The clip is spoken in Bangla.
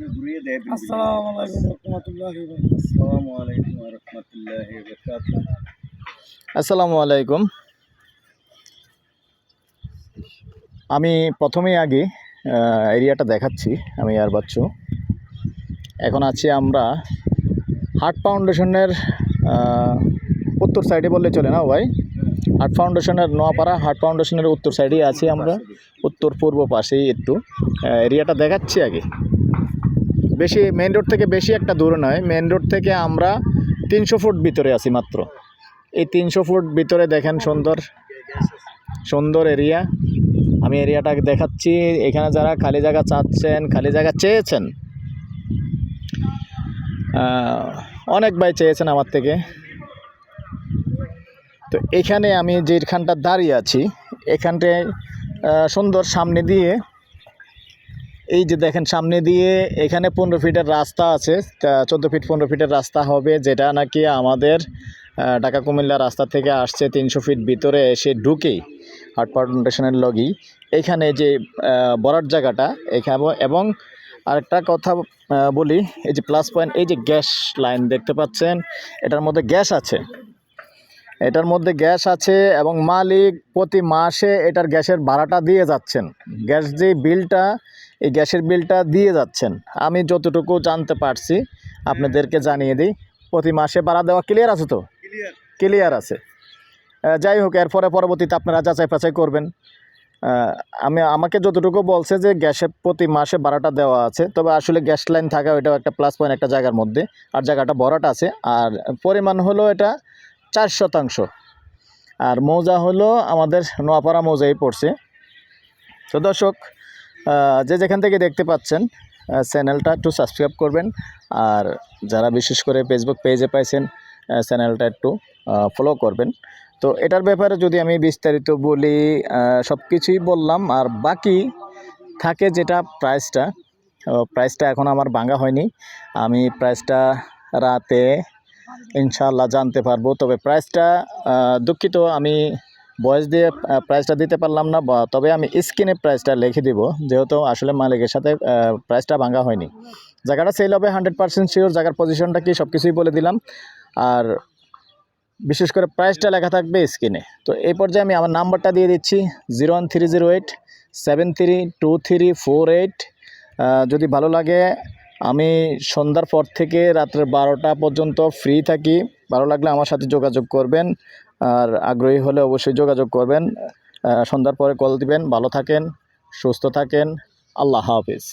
করে ঘুরিয়ে দেয় আসসালামু আলাইকুম রহমতুল্লাহি আসসালামু আলাইকুম রহমতুল্লাহি আসসালামু আলাইকুম। আমি প্রথমেই আগে এরিয়াটা দেখাচ্ছি আমি আর বাচ্চু। এখন আছি আমরা হার্ট ফাউন্ডেশনের উত্তর সাইডে বললে চলে না ভাই? হার্ট ফাউন্ডেশনের নোয়াপাড়া হার্ট ফাউন্ডেশনের উত্তর সাইডেই আছি আমরা। উত্তর পূর্ব পাশেই একটু এরিয়াটা দেখাচ্ছি আগে। বেশি মেন রোড থেকে বেশি একটা দূর নয়। মেন রোড থেকে আমরা তিনশো ফুট ভিতরে আছি মাত্র। এই তিনশো ফুট ভিতরে দেখেন সুন্দর সুন্দর এরিয়া আমি এরিয়াটাকে দেখাচ্ছি। এখানে যারা খালি জায়গা চাচ্ছেন, খালি জায়গা চেয়েছেন অনেক ভাই চেয়েছেন আমার থেকে। তো এখানে আমি যেখানটা দাঁড়িয়ে আছি, এখানটায় সুন্দর সামনে দিয়ে এই যে দেখেন, সামনে দিয়ে এখানে পনেরো ফিটের রাস্তা আছে। চোদ্দ ফিট পনেরো ফিটের রাস্তা হবে, যেটা নাকি আমাদের ঢাকা কুমিল্লা রাস্তা থেকে আসছে তিনশো ফিট ভিতরে এসে ঢুকেই হার্ট ফাউন্ডেশনের লগি এখানে যে বরার জায়গাটা এখানে এবং আরেকটা কথা বলি, এই যে প্লাস পয়েন্ট এই যে গ্যাস লাইন দেখতে পাচ্ছেন, এটার মধ্যে গ্যাস আছে। এটার মধ্যে গ্যাস আছে এবং মালিক প্রতি মাসে এটার গ্যাসের ভাড়াটা দিয়ে যাচ্ছেন। গ্যাস যে বিলটা এই গ্যাসের বিলটা দিয়ে যাচ্ছেন। আমি যতটুকু জানতে পারছি আপনাদেরকে জানিয়ে দিই প্রতি মাসে ভাড়া দেওয়া ক্লিয়ার আছে তো? ক্লিয়ার আছে। যাই হোক এরপরে পরবর্তীতে আপনারা যাচাই বাছাই করবেন। আমি আমাকে যতটুকু বলছে যে গ্যাসের প্রতি মাসে ভাড়াটা দেওয়া আছে তবে আসলে গ্যাস লাইন থাকা ওইটাও একটা প্লাস পয়েন্ট একটা জায়গার মধ্যে আর জায়গাটা ভরাট আছে। আর পরিমাণ হলো এটা চার শতাংশ। আর মৌজা হলো আমাদের নোয়াপাড়া মৌজাই পড়ছে। তো দর্শক যে যেখান থেকে দেখতে পাচ্ছেন চ্যানেলটা একটু সাবস্ক্রাইব করবেন। আর যারা বিশেষ করে ফেসবুক পেজে পাইছেন চ্যানেলটা একটু ফলো করবেন। তো এটার ব্যাপারে যদি আমি বিস্তারিত বলি সব কিছুই বললাম। আর বাকি থাকে যেটা প্রাইসটা প্রাইসটা এখন আমার ভাঙা হয়নি। আমি প্রাইসটা রাতে ইনশাল্লাহ জানতে পারব। তবে প্রাইসটা দুঃখিত, আমি বয়স দিয়ে প্রাইসটা দিতে পারলাম না, বা তবে আমি স্ক্রিনে প্রাইসটা লিখে দিব, যেহেতু আসলে মালিকের সাথে প্রাইসটা ভাঙা হয়নি। জায়গাটা সেল হবে হান্ড্রেড পার্সেন্ট শিওর জায়গার পজিশনটা কি সব কিছুই বলে দিলাম। আর বিশেষ করে প্রাইসটা লেখা থাকবে স্ক্রিনে তো এই পর্যায়ে আমি আমার নাম্বারটা দিয়ে দিচ্ছি zero one three zero eight seven three two three four eight যদি ভালো লাগে আমি সন্ধ্যার পর থেকে রাত্রে বারোটা পর্যন্ত ফ্রি থাকি। ভালো লাগলে আমার সাথে যোগাযোগ করবেন। আর আগ্রহী হলে অবশ্যই যোগাযোগ করবেন। সন্ধ্যার পরে কল দিবেন। ভালো থাকেন, সুস্থ থাকেন। আল্লাহ হাফিজ।